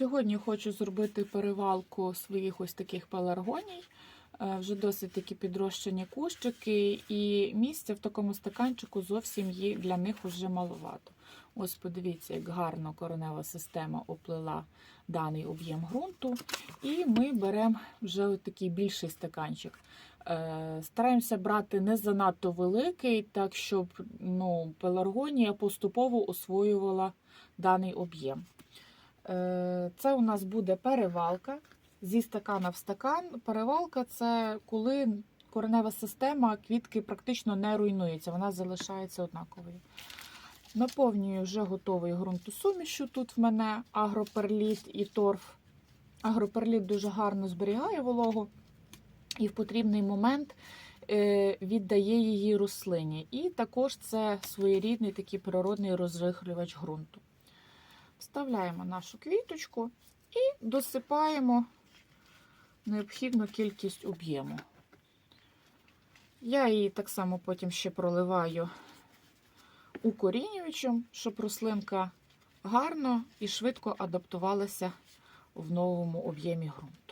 Сьогодні хочу зробити перевалку своїх ось таких пеларгоній. Е, Вже досить такі підрощені кущики, і місця в такому стаканчику зовсім є для них вже маловато. Ось подивіться, як гарно коренева система оплила даний об'єм ґрунту. І ми беремо вже такий більший стаканчик. Е, Стараємося брати не занадто великий, так щоб ну, пеларгонія поступово освоювала даний об'єм. Е, Це у нас буде перевалка зі стакана в стакан. Перевалка це коли коренева система квітки практично не руйнується, вона залишається однаковою. Наповнюю вже готовий ґрунтосумішю. Тут в мене агроперліт і торф. Агроперліт дуже гарно зберігає вологу і в потрібний момент е, віддає її рослині. І також це своєрідний такий природний розрихлювач ґрунту. Вставляємо нашу квіточку і досипаємо необхідну кількість об'єму. Я її так само потім ще проливаю укорінюючим, щоб рослинка гарно і швидко адаптувалася в новому об'ємі ґрунту.